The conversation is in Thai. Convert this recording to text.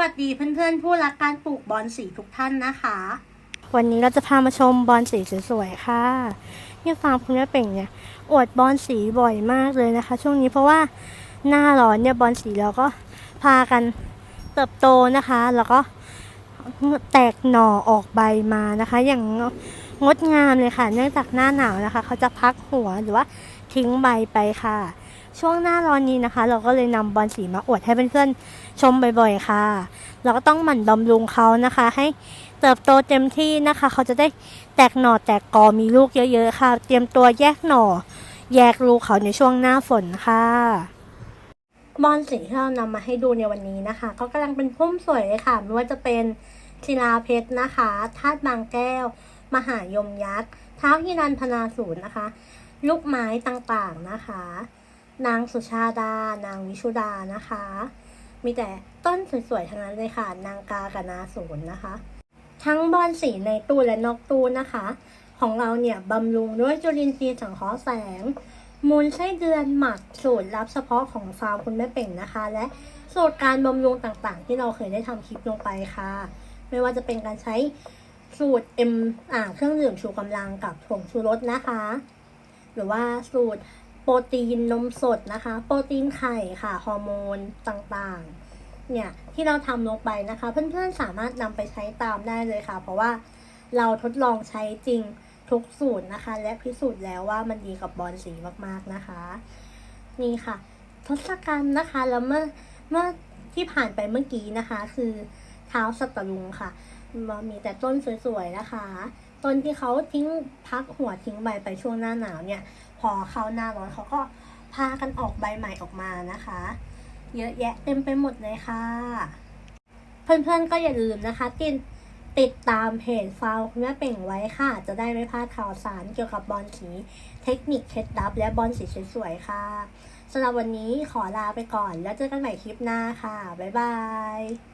วัสดีเพื่อนๆ ผู้รักการปลูกบอนสีทุกท่านนะคะ วันนี้เราจะพามาชมบอลสีสวยๆค่ะเนี่ยฟาร์มคุณแม่เป่งเนี่ยอวดบอลสีบ่อยมากเลยนะคะ ช่วงนี้เพราะว่าหน้าร้อนเนี่ยบอลสีเราก็พากันเติบโตนะคะ แล้วก็แตกหน่อออกใบมานะคะ อย่างงดงามเลยค่ะ เนื่องจากหน้าหนาวนะคะ เขาจะพักหัวหรือว่าทิ้งใบไปค่ะ ช่วงหน้าร้อนนี้นะคะ เราก็เลยนำบอลสีมาอวดให้เพื่อนๆชมบ่อยๆค่ะ เราก็ต้องหมั่นบำรุงเขานะคะ ให้เติบโตเต็มที่นะคะ เขาจะได้แตกหน่อแตกกอมีลูกเยอะๆค่ะ เตรียมตัวแยกหน่อ แยกลูกเขาในช่วงหน้าฝนค่ะบอนสีที่เรานำมาให้ดูในวันนี้นะคะ ก็กำลังเป็นพุ่มสวยเลยค่ะ ไม่ว่าจะเป็นศิลาเพชรนะคะธาตุบางแก้ว มหายมยักษ์เท้าฮิรันพนาศูนย์นะคะ ลูกไม้ต่างๆนะคะ นางสุชาดา นางวิชุดานะคะ มีแต่ต้นสวยๆทั้งนั้นเลยค่ะ นางกากับนาศูนย์นะคะ ทั้งบอนสีในตู้และนอกตู้นะคะ ของเราเนี่ยบำรุงด้วยจุลินทรีย์สังเคราะห์แสง มูลไส้เดือนหมักสูตรลับเฉพาะของฟาร์มคุณแม่เป่งนะคะ และสูตรการบำรุงต่างๆ ที่เราเคยได้ทำคลิปลงไปค่ะ ไม่ว่าจะเป็นการใช้สูตร M อ่าเครื่องดื่มชูกำลังกับผงชูรสนะคะ หรือว่าสูตร โปรตีนนมสดนะคะ โปรตีนไข่ค่ะ ฮอร์โมนต่างๆ เนี่ย ที่เราทำลงไปนะคะ เพื่อนๆ สามารถนำไปใช้ตามได้เลยค่ะ เพราะว่าเราทดลองใช้จริงทุกสูตรนะคะ และพิสูจน์แล้วว่ามันดีกับบอลสีมากๆนะคะ นี่ค่ะ ทศกัณฐ์นะคะ แล้วเมื่อเมื่อที่ผ่านไปเมื่อกี้นะคะ คือเท้าสัตลุงค่ะ มีแต่ต้นสวยๆนะคะ ต้นที่เขาทิ้งพักหัวทิ้งใบไปช่วงหน้าหนาวเนี่ย พอเข้าหน้าร้อนเขาก็พากันออกใบใหม่ออกมานะคะ เยอะแยะเต็มไปหมดเลยค่ะ เพื่อนๆก็อย่าลืมนะคะติดติดตามเพจฟาวแม่เป่งไว้ค่ะ จะได้ไม่พลาดข่าวสารเกี่ยวกับบอลสี เทคนิคเคล็ดลับ และบอลสีสวยๆค่ะสำหรับวันนี้ขอลาไปก่อน แล้วเจอกันใหม่คลิปหน้าค่ะ บ๊ายบาย